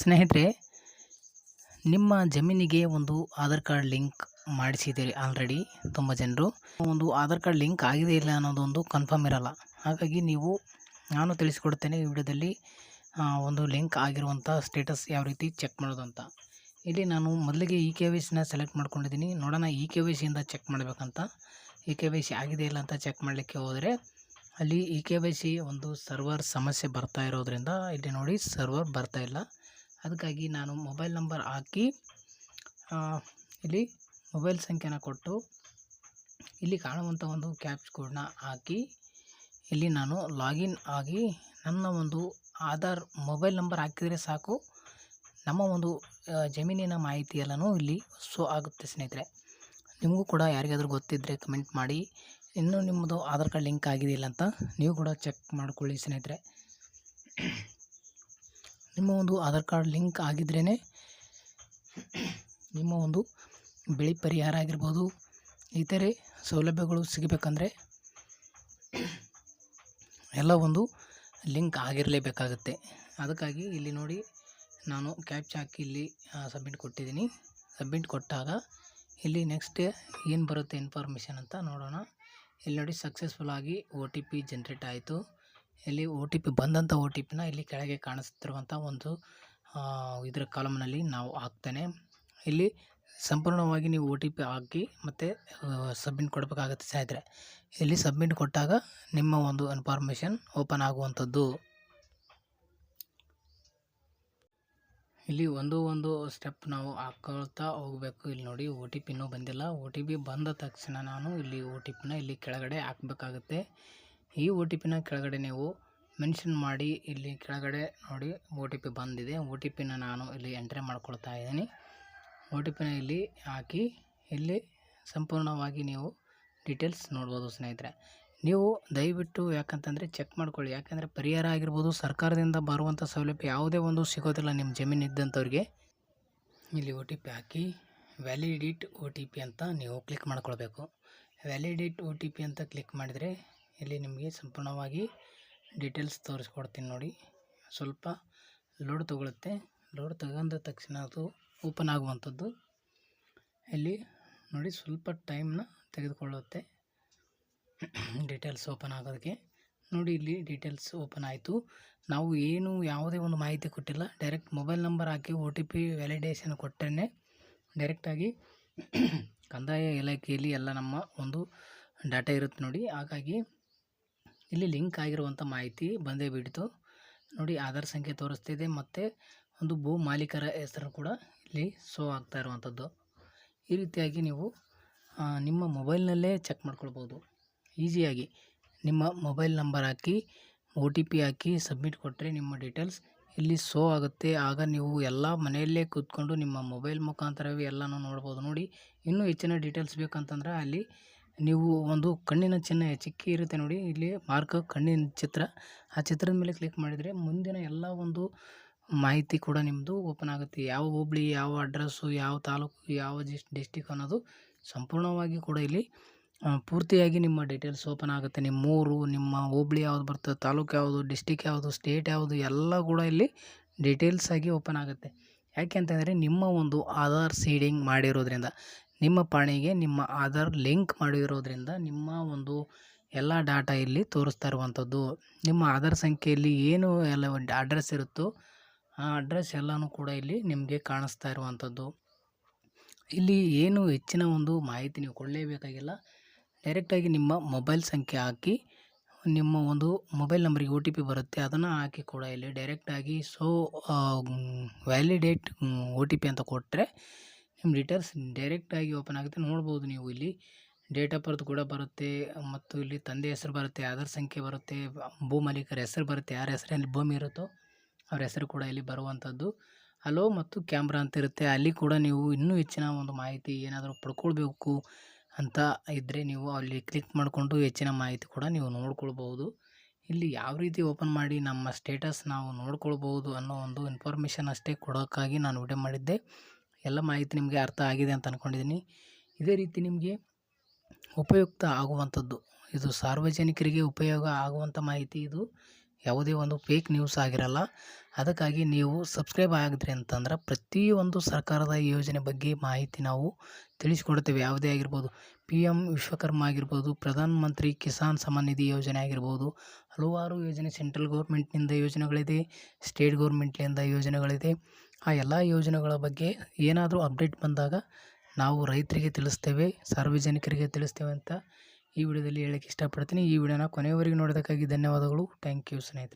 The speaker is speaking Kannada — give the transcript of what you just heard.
ಸ್ನೇಹಿತರೆ, ನಿಮ್ಮ ಜಮೀನಿಗೆ ಒಂದು ಆಧಾರ್ ಕಾರ್ಡ್ ಲಿಂಕ್ ಮಾಡಿಸಿದ್ದೀರಿ ಆಲ್ರೆಡಿ ತುಂಬ ಜನರು. ಒಂದು ಆಧಾರ್ ಕಾರ್ಡ್ ಲಿಂಕ್ ಆಗಿದೆ ಇಲ್ಲ ಅನ್ನೋದೊಂದು ಕನ್ಫರ್ಮ್ ಇರಲ್ಲ. ಹಾಗಾಗಿ ನೀವು, ನಾನು ತಿಳಿಸಿಕೊಡ್ತೇನೆ ಈ ವಿಡಿಯೋದಲ್ಲಿ ಒಂದು ಲಿಂಕ್ ಆಗಿರುವಂಥ ಸ್ಟೇಟಸ್ ಯಾವ ರೀತಿ ಚೆಕ್ ಮಾಡೋದು ಅಂತ. ಇಲ್ಲಿ ನಾನು ಮೊದಲಿಗೆ ಇ ಕೆ ವೈ ಸೆಲೆಕ್ಟ್ ಮಾಡ್ಕೊಂಡಿದ್ದೀನಿ. ನೋಡೋಣ ಇ ಕೆ ವೈ ಸಿಯಿಂದ ಚೆಕ್ ಮಾಡಬೇಕಂತ. ಇ ಕೆ ವೈ ಸಿ ಆಗಿದೆ ಇಲ್ಲ ಅಂತ ಚೆಕ್ ಮಾಡಲಿಕ್ಕೆ ಹೋದರೆ, ಅಲ್ಲಿ ಇ ಕೆ ವೈ ಸಿ ಒಂದು ಸರ್ವರ್ ಸಮಸ್ಯೆ ಬರ್ತಾ ಇರೋದ್ರಿಂದ, ಇಲ್ಲಿ ನೋಡಿ ಸರ್ವರ್ ಬರ್ತಾ ಇಲ್ಲ. ಅದಕ್ಕಾಗಿ ನಾನು ಮೊಬೈಲ್ ನಂಬರ್ ಹಾಕಿ ಇಲ್ಲಿ ಮೊಬೈಲ್ ಸಂಖ್ಯೆನ ಕೊಟ್ಟು, ಇಲ್ಲಿ ಕಾಣುವಂಥ ಒಂದು ಕ್ಯಾಪ್ಸ್ ಕೋಡ್ನ ಹಾಕಿ, ಇಲ್ಲಿ ನಾನು ಲಾಗಿನ್ ಆಗಿ ನನ್ನ ಒಂದು ಆಧಾರ್ ಮೊಬೈಲ್ ನಂಬರ್ ಹಾಕಿದರೆ ಸಾಕು. ನಮ್ಮ ಒಂದು ಜಮೀನಿನ ಮಾಹಿತಿ ಎಲ್ಲನೂ ಇಲ್ಲಿ ಶೋ ಆಗುತ್ತೆ ಸ್ನೇಹಿತರೆ. ನಿಮಗೂ ಕೂಡ ಯಾರಿಗಾದರೂ ಗೊತ್ತಿದ್ದರೆ ಕಮೆಂಟ್ ಮಾಡಿ. ಇನ್ನೂ ನಿಮ್ಮದು ಆಧಾರ್ ಕಾರ್ಡ್ ಲಿಂಕ್ ಆಗಿದೆಯಿಲ್ಲ ಅಂತ ನೀವು ಕೂಡ ಚೆಕ್ ಮಾಡ್ಕೊಳ್ಳಿ ಸ್ನೇಹಿತರೆ. ನಿಮ್ಮ ಒಂದು ಆಧಾರ್ ಕಾರ್ಡ್ ಲಿಂಕ್ ಆಗಿದ್ರೇ ನಿಮ್ಮ ಒಂದು ಬೆಳೆ ಪರಿಹಾರ ಆಗಿರ್ಬೋದು, ಇತರೆ ಸೌಲಭ್ಯಗಳು ಸಿಗಬೇಕಂದ್ರೆ ಎಲ್ಲ ಒಂದು ಲಿಂಕ್ ಆಗಿರಲೇಬೇಕಾಗುತ್ತೆ. ಅದಕ್ಕಾಗಿ ಇಲ್ಲಿ ನೋಡಿ ನಾನು ಕ್ಯಾಪ್ಚ್ ಹಾಕಿ ಇಲ್ಲಿ ಸಬ್ಮಿಟ್ ಕೊಟ್ಟಿದ್ದೀನಿ. ಸಬ್ಮಿಟ್ ಕೊಟ್ಟಾಗ ಇಲ್ಲಿ ನೆಕ್ಸ್ಟ್ ಏನು ಬರುತ್ತೆ ಇನ್ಫಾರ್ಮೇಷನ್ ಅಂತ ನೋಡೋಣ. ಇಲ್ಲಿ ನೋಡಿ ಸಕ್ಸಸ್ಫುಲ್ ಆಗಿ ಒ ಟಿ ಪಿ ಜನ್ರೇಟ್ ಆಯಿತು. ಇಲ್ಲಿ ಒ ಟಿ ಪಿ ಬಂದಂಥ ಒ ಟಿ ಪಿನ ಇಲ್ಲಿ ಕೆಳಗೆ ಕಾಣಿಸ್ತಿರುವಂಥ ಒಂದು ಇದರ ಕಾಲಮ್ನಲ್ಲಿ ನಾವು ಹಾಕ್ತೇನೆ. ಇಲ್ಲಿ ಸಂಪೂರ್ಣವಾಗಿ ನೀವು ಒ ಟಿ ಪಿ ಹಾಕಿ ಮತ್ತು ಸಬ್ಮಿಟ್ ಕೊಡಬೇಕಾಗುತ್ತೆ ಸ್ನೇಹಿತರೆ. ಇಲ್ಲಿ ಸಬ್ಮಿಟ್ ಕೊಟ್ಟಾಗ ನಿಮ್ಮ ಒಂದು ಇನ್ಫಾರ್ಮೇಷನ್ ಓಪನ್ ಆಗುವಂಥದ್ದು. ಇಲ್ಲಿ ಒಂದು ಒಂದು ಸ್ಟೆಪ್ ನಾವು ಹಾಕೊಳ್ತಾ ಹೋಗಬೇಕು. ಇಲ್ಲಿ ನೋಡಿ ಒ ಟಿ ಪಿನೂ ಬಂದಿಲ್ಲ. ಒ ಟಿ ಪಿ ಬಂದ ತಕ್ಷಣ ನಾನು ಇಲ್ಲಿ ಒ ಟಿ ಪಿನ ಇಲ್ಲಿ ಕೆಳಗಡೆ ಹಾಕಬೇಕಾಗುತ್ತೆ. ಈ ಓ ಟಿ ಪಿನ ಕೆಳಗಡೆ ನೀವು ಮೆನ್ಷನ್ ಮಾಡಿ ಇಲ್ಲಿ ಕೆಳಗಡೆ ನೋಡಿ ಓ ಟಿ ಪಿ ಬಂದಿದೆ. ಓ ಟಿ ಪಿನ ನಾನು ಇಲ್ಲಿ ಎಂಟ್ರಿ ಮಾಡ್ಕೊಳ್ತಾ ಇದ್ದೀನಿ. ಒ ಟಿ ಪಿನ ಇಲ್ಲಿ ಹಾಕಿ ಇಲ್ಲಿ ಸಂಪೂರ್ಣವಾಗಿ ನೀವು ಡೀಟೇಲ್ಸ್ ನೋಡ್ಬೋದು ಸ್ನೇಹಿತರೆ. ನೀವು ದಯವಿಟ್ಟು ಯಾಕಂತಂದರೆ ಚೆಕ್ ಮಾಡ್ಕೊಳ್ಳಿ. ಯಾಕಂದರೆ ಪರಿಹಾರ ಆಗಿರ್ಬೋದು, ಸರ್ಕಾರದಿಂದ ಬರುವಂಥ ಸೌಲಭ್ಯ ಯಾವುದೇ ಒಂದು ಸಿಗೋದಿಲ್ಲ ನಿಮ್ಮ ಜಮೀನು ಇದ್ದಂಥವ್ರಿಗೆ. ಇಲ್ಲಿ ಓ ಟಿ ಪಿ ಹಾಕಿ ವ್ಯಾಲಿಡಿಟ್ ಓ ಟಿ ಪಿ ಅಂತ ನೀವು ಕ್ಲಿಕ್ ಮಾಡ್ಕೊಳ್ಬೇಕು. ವ್ಯಾಲಿಡಿಟ್ ಒ ಟಿ ಪಿ ಅಂತ ಕ್ಲಿಕ್ ಮಾಡಿದರೆ ಇಲ್ಲಿ ನಿಮಗೆ ಸಂಪೂರ್ಣವಾಗಿ ಡೀಟೇಲ್ಸ್ ತೋರಿಸ್ಕೊಡ್ತೀನಿ ನೋಡಿ. ಸ್ವಲ್ಪ ಲೋಡ್ ತಗೊಳುತ್ತೆ. ಲೋಡ್ ತಗೊಂಡ ತಕ್ಷಣ ಅದು ಓಪನ್ ಆಗುವಂಥದ್ದು. ಇಲ್ಲಿ ನೋಡಿ ಸ್ವಲ್ಪ ಟೈಮ್ನ ತೆಗೆದುಕೊಳ್ಳುತ್ತೆ. ಡೀಟೇಲ್ಸ್ ಓಪನ್ ಆಗೋದಕ್ಕೆ. ನೋಡಿ ಇಲ್ಲಿ ಡೀಟೇಲ್ಸ್ ಓಪನ್ ಆಯಿತು. ನಾವು ಏನು ಯಾವುದೇ ಒಂದು ಮಾಹಿತಿ ಕೊಟ್ಟಿಲ್ಲ. ಡೈರೆಕ್ಟ್ ಮೊಬೈಲ್ ನಂಬರ್ ಹಾಕಿ ಒ ಟಿ ಪಿ ವ್ಯಾಲಿಡೇಷನ್ ಕೊಟ್ಟರೆ ಡೈರೆಕ್ಟಾಗಿ ಕಂದಾಯ ಇಲಾಖೆಯಲ್ಲಿ ಎಲ್ಲ ನಮ್ಮ ಒಂದು ಡಾಟಾ ಇರುತ್ತೆ ನೋಡಿ. ಹಾಗಾಗಿ ಇಲ್ಲಿ ಲಿಂಕ್ ಆಗಿರುವಂಥ ಮಾಹಿತಿ ಬಂದೇ ಬಿಡ್ತು. ನೋಡಿ, ಆಧಾರ್ ಸಂಖ್ಯೆ ತೋರಿಸ್ತಿದೆ ಮತ್ತು ಒಂದು ಭೂ ಮಾಲೀಕರ ಹೆಸರು ಕೂಡ ಇಲ್ಲಿ ಶೋ ಆಗ್ತಾ ಇರುವಂಥದ್ದು. ಈ ರೀತಿಯಾಗಿ ನೀವು ನಿಮ್ಮ ಮೊಬೈಲ್ನಲ್ಲೇ ಚೆಕ್ ಮಾಡ್ಕೊಳ್ಬೋದು. ಈಸಿಯಾಗಿ ನಿಮ್ಮ ಮೊಬೈಲ್ ನಂಬರ್ ಹಾಕಿ, ಒ ಟಿ ಪಿ ಹಾಕಿ, ಸಬ್ಮಿಟ್ ಕೊಟ್ಟರೆ ನಿಮ್ಮ ಡೀಟೇಲ್ಸ್ ಇಲ್ಲಿ ಶೋ ಆಗುತ್ತೆ. ಆಗ ನೀವು ಎಲ್ಲ ಮನೆಯಲ್ಲೇ ಕೂತ್ಕೊಂಡು ನಿಮ್ಮ ಮೊಬೈಲ್ ಮುಖಾಂತರವೇ ಎಲ್ಲನೂ ನೋಡ್ಬೋದು. ನೋಡಿ, ಇನ್ನೂ ಹೆಚ್ಚಿನ ಡೀಟೇಲ್ಸ್ ಬೇಕಂತಂದ್ರೆ ಅಲ್ಲಿ ನೀವು ಒಂದು ಕಣ್ಣಿನ ಚಿಹ್ನೆ ಚಿಕ್ಕಿ ಇರುತ್ತೆ ನೋಡಿ, ಇಲ್ಲಿ ಮಾರ್ಕ್ ಕಣ್ಣಿನ ಚಿತ್ರ. ಆ ಚಿತ್ರದ ಮೇಲೆ ಕ್ಲಿಕ್ ಮಾಡಿದರೆ ಮುಂದಿನ ಎಲ್ಲ ಒಂದು ಮಾಹಿತಿ ಕೂಡ ನಿಮ್ಮದು ಓಪನ್ ಆಗುತ್ತೆ. ಯಾವ ಹೋಬಳಿ, ಯಾವ ಅಡ್ರೆಸ್ಸು ಯಾವ ತಾಲೂಕು, ಯಾವ ಡಿಸ್ ಡಿಸ್ಟಿಕ್ ಅನ್ನೋದು ಸಂಪೂರ್ಣವಾಗಿ ಕೂಡ ಇಲ್ಲಿ ಪೂರ್ತಿಯಾಗಿ ನಿಮ್ಮ ಡೀಟೇಲ್ಸ್ ಓಪನ್ ಆಗುತ್ತೆ. ನಿಮ್ಮ ಊರು, ನಿಮ್ಮ ಹೋಬಳಿ ಯಾವ್ದು ಬರ್ತದೆ, ತಾಲೂಕು ಯಾವುದು ಡಿಸ್ಟಿಕ್ ಯಾವುದು ಸ್ಟೇಟ್ ಯಾವುದು, ಎಲ್ಲ ಕೂಡ ಇಲ್ಲಿ ಡೀಟೇಲ್ಸ್ ಆಗಿ ಓಪನ್ ಆಗುತ್ತೆ. ಯಾಕೆ ಅಂತಂದರೆ ನಿಮ್ಮ ಒಂದು ಆಧಾರ್ ಸೀಡಿಂಗ್ ಮಾಡಿರೋದ್ರಿಂದ. ನಿಮ್ಮ ಪಾಣಿಗೆ ನಿಮ್ಮ ಆಧಾರ್ ಲಿಂಕ್ ಮಾಡಿರೋದ್ರಿಂದ ನಿಮ್ಮ ಒಂದು ಎಲ್ಲ ಡಾಟಾ ಇಲ್ಲಿ ತೋರಿಸ್ತಾ ಇರುವಂಥದ್ದು. ನಿಮ್ಮ ಆಧಾರ್ ಸಂಖ್ಯೆಯಲ್ಲಿ ಏನು ಎಲ್ಲ ಅಡ್ರೆಸ್ ಇರುತ್ತೋ ಆ ಅಡ್ರೆಸ್ ಎಲ್ಲನೂ ಕೂಡ ಇಲ್ಲಿ ನಿಮಗೆ ಕಾಣಿಸ್ತಾ ಇರುವಂಥದ್ದು. ಇಲ್ಲಿ ಏನು ಹೆಚ್ಚಿನ ಒಂದು ಮಾಹಿತಿ ನೀವು ಕೊಡಲೇಬೇಕಾಗಿಲ್ಲ. ಡೈರೆಕ್ಟಾಗಿ ನಿಮ್ಮ ಮೊಬೈಲ್ ಸಂಖ್ಯೆ ಹಾಕಿ, ನಿಮ್ಮ ಒಂದು ಮೊಬೈಲ್ ನಂಬರಿಗೆ ಒ ಟಿ ಪಿ ಬರುತ್ತೆ, ಅದನ್ನು ಹಾಕಿ ಕೂಡ ಇಲ್ಲಿ ಡೈರೆಕ್ಟಾಗಿ so validate O T P ಅಂತ ಕೊಟ್ಟರೆ ನಿಮ್ಮ ಡೀಟೇಲ್ಸ್ ಡೈರೆಕ್ಟಾಗಿ ಓಪನ್ ಆಗುತ್ತೆ. ನೋಡ್ಬೋದು ನೀವು ಇಲ್ಲಿ ಡೇಟ್ ಆಫ್ ಬರ್ತ್ ಕೂಡ ಬರುತ್ತೆ, ಮತ್ತು ಇಲ್ಲಿ ತಂದೆ ಹೆಸರು ಬರುತ್ತೆ, ಆಧಾರ್ ಸಂಖ್ಯೆ ಬರುತ್ತೆ, ಭೂ ಮಾಲೀಕರ ಹೆಸರು ಬರುತ್ತೆ, ಯಾರ ಹೆಸರಲ್ಲಿ ಭೂಮಿ ಇರುತ್ತೋ ಅವ್ರ ಹೆಸರು ಕೂಡ ಇಲ್ಲಿ ಬರುವಂಥದ್ದು. ಹಲೋ ಮತ್ತು ಕ್ಯಾಮ್ರಾ ಅಂತ ಇರುತ್ತೆ. ಅಲ್ಲಿ ಕೂಡ ನೀವು ಇನ್ನೂ ಹೆಚ್ಚಿನ ಒಂದು ಮಾಹಿತಿ ಏನಾದರೂ ಪಡ್ಕೊಳ್ಬೇಕು ಅಂತ ಇದ್ದರೆ ನೀವು ಅಲ್ಲಿ ಕ್ಲಿಕ್ ಮಾಡಿಕೊಂಡು ಹೆಚ್ಚಿನ ಮಾಹಿತಿ ಕೂಡ ನೀವು ನೋಡ್ಕೊಳ್ಬೋದು. ಇಲ್ಲಿ ಯಾವ ರೀತಿ ಓಪನ್ ಮಾಡಿ ನಮ್ಮ ಸ್ಟೇಟಸ್ ನಾವು ನೋಡ್ಕೊಳ್ಬೋದು ಅನ್ನೋ ಒಂದು ಇನ್ಫಾರ್ಮೇಷನ್ ಅಷ್ಟೇ ಕೊಡೋಕ್ಕಾಗಿ ನಾನು ವಿಡಿಯೋ ಮಾಡಿದ್ದೆ. ಎಲ್ಲ ಮಾಹಿತಿ ನಿಮಗೆ ಅರ್ಥ ಆಗಿದೆ ಅಂತ ಅಂದ್ಕೊಂಡಿದ್ದೀನಿ ಇದೇ ರೀತಿ ನಿಮಗೆ ಉಪಯುಕ್ತ ಆಗುವಂಥದ್ದು. ಇದು ಸಾರ್ವಜನಿಕರಿಗೆ ಉಪಯೋಗ ಆಗುವಂಥ ಮಾಹಿತಿ ಇದು. ಯಾವುದೇ ಒಂದು ಫೇಕ್ ನ್ಯೂಸ್ ಆಗಿರಲ್ಲ. ಅದಕ್ಕಾಗಿ ನೀವು ಸಬ್ಸ್ಕ್ರೈಬ್ ಆಗಿದ್ರಿ ಅಂತಂದ್ರೆ ಪ್ರತಿಯೊಂದು ಸರ್ಕಾರದ ಯೋಜನೆ ಬಗ್ಗೆ ಮಾಹಿತಿ ನಾವು ತಿಳಿಸ್ಕೊಡ್ತೇವೆ. ಯಾವುದೇ ಆಗಿರ್ಬೋದು ಪಿ ಎಂ ವಿಶ್ವಕರ್ಮ ಆಗಿರ್ಬೋದು, ಪ್ರಧಾನ ಮಂತ್ರಿ ಕಿಸಾನ್ ಸಮ್ಮಾನ್ ನಿಧಿ ಯೋಜನೆ ಆಗಿರ್ಬೋದು, ಹಲವಾರು ಯೋಜನೆ ಸೆಂಟ್ರಲ್ ಗೌರ್ಮೆಂಟ್ನಿಂದ ಯೋಜನೆಗಳಿದೆ ಸ್ಟೇಟ್ ಗೌರ್ಮೆಂಟ್ನಿಂದ ಯೋಜನೆಗಳಿದೆ. ಆ ಎಲ್ಲ ಯೋಜನೆಗಳ ಬಗ್ಗೆ ಏನಾದರೂ ಅಪ್ಡೇಟ್ ಬಂದಾಗ ನಾವು ರೈತರಿಗೆ ತಿಳಿಸ್ತೇವೆ, ಸಾರ್ವಜನಿಕರಿಗೆ ತಿಳಿಸ್ತೇವೆ ಅಂತ ಈ ವಿಡಿಯೋದಲ್ಲಿ ಹೇಳಕ್ಕೆ ಇಷ್ಟಪಡ್ತೀನಿ. ಈ ವಿಡಿಯೋನ ಕೊನೆಯವರೆಗೆ ನೋಡೋದಕ್ಕಾಗಿ ಧನ್ಯವಾದಗಳು. ಥ್ಯಾಂಕ್ ಯು ಸ್ನೇಹಿತರೆ.